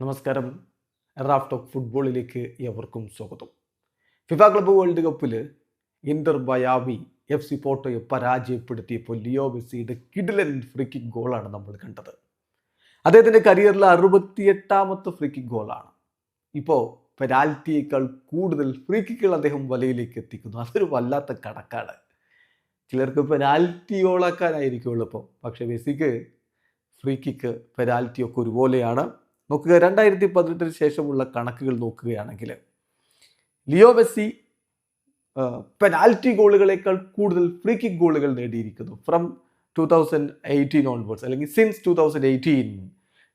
നമസ്കാരം. Raf talk ഫുട്ബോളിലേക്ക് എവർക്കും സ്വാഗതം. ഫിഫ ക്ലബ്ബ് വേൾഡ് കപ്പിൽ ഇന്റർ ബയാവി എഫ് സി പോട്ടോയെ പരാജയപ്പെടുത്തിയപ്പോൾ ലിയോ മെസ്സിയുടെ കിഡിലൻ ഫ്രീ കിക്ക് ഗോളാണ് നമ്മൾ കണ്ടത്. അദ്ദേഹത്തിന്റെ കരിയറിലെ അറുപത്തിയെട്ടാമത്തെ ഫ്രീ കിക്ക് ഗോളാണ്. ഇപ്പോൾ പെനാൽറ്റിയേക്കാൾ കൂടുതൽ ഫ്രീ അദ്ദേഹം വലയിലേക്ക് എത്തിക്കുന്നു. അതൊരു വല്ലാത്ത കണക്കാണ്. ചിലർക്ക് പെനാൽറ്റി എളുപ്പം പക്ഷേ മെസ്സിക്ക് ഫ്രീ കിക്ക് പെനാൽറ്റി ഒക്കെ ഒരുപോലെയാണ്. നോക്കുക രണ്ടായിരത്തി പതിനെട്ടിന് ശേഷമുള്ള കണക്കുകൾ നോക്കുകയാണെങ്കിൽ ലിയോ മെസ്സി പെനാൽറ്റി ഗോളുകളേക്കാൾ കൂടുതൽ ഫ്രീ കിക്ക് ഗോളുകൾ നേടിയിരിക്കുന്നു from two thousand eighteen onwards അല്ലെങ്കിൽ since two thousand eighteen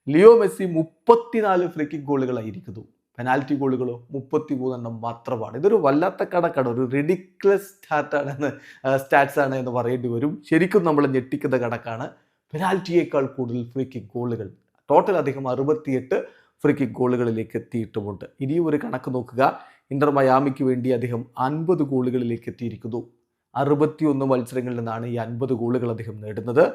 Leo Messi മുപ്പത്തിനാല് ഫ്രീ കിക്ക് ഗോളുകളായിരിക്കുന്നു. പെനാൽറ്റി ഗോളുകളോ മുപ്പത്തി മൂന്നെണ്ണം മാത്രമാണ്. ഇതൊരു വല്ലാത്ത കണക്കാണ്. ഒരു റെഡിക്ലസ് സ്റ്റാറ്റാണെന്ന് സ്റ്റാറ്റ്സ് ആണ് എന്ന് പറയേണ്ടി വരും. ശരിക്കും നമ്മൾ ഞെട്ടിക്കുന്ന കണക്കാണ്. പെനാൽറ്റിയേക്കാൾ കൂടുതൽ ഫ്രീ കിക്ക് ഗോളുകൾ ടോട്ടൽ അദ്ദേഹം അറുപത്തിയെട്ട് ഫ്രീ കിക്ക് ഗോളുകളിലേക്ക് എത്തിയിട്ടുമുണ്ട്. ഇനിയും ഒരു കണക്ക് നോക്കുക. ഇന്റർ മയാമിക്ക് വേണ്ടി അദ്ദേഹം അൻപത് ഗോളുകളിലേക്ക് എത്തിയിരിക്കുന്നു. അറുപത്തിയൊന്ന് മത്സരങ്ങളിൽ നിന്നാണ് ഈ അൻപത് ഗോളുകൾ അദ്ദേഹം നേടുന്നത്.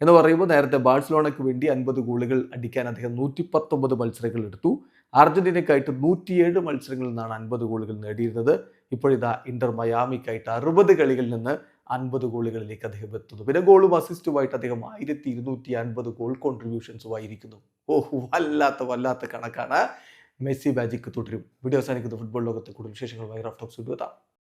എന്ന് പറയുമ്പോൾ നേരത്തെ ബാഴ്സലോണയ്ക്ക് വേണ്ടി അൻപത് ഗോളുകൾ അടിക്കാൻ അദ്ദേഹം നൂറ്റി പത്തൊമ്പത് മത്സരങ്ങൾ എടുത്തു. അർജന്റീനയ്ക്കായിട്ട് നൂറ്റിയേഴ് മത്സരങ്ങളിൽ നിന്നാണ് അൻപത് ഗോളുകൾ നേടിയിരുന്നത്. ഇപ്പോഴിതാ ഇന്റർ മയാമിക്കായിട്ട് അറുപത് കളികളിൽ നിന്ന് അൻപത് ഗോളുകളിലേക്ക് അദ്ദേഹം എത്തുന്നു. പിന്നെ ഗോളും അസിസ്റ്റുമായിട്ട് അദ്ദേഹം ആയിരത്തി ഇരുന്നൂറ്റി അൻപത് ഗോൾ കോൺട്രിബ്യൂഷൻസുമായിരിക്കുന്നു ഓഹ് വല്ലാത്ത വല്ലാത്ത കണക്കാണ്. മെസ്സി മാജിക്ക് തുടരും. വീഡിയോ അവസാനിക്കുന്ന. ഫുട്ബോൾ ലോകത്തെ കൂടുതൽ വിശേഷങ്ങളുമായി റഫ് ടോക്സ് എത്താം.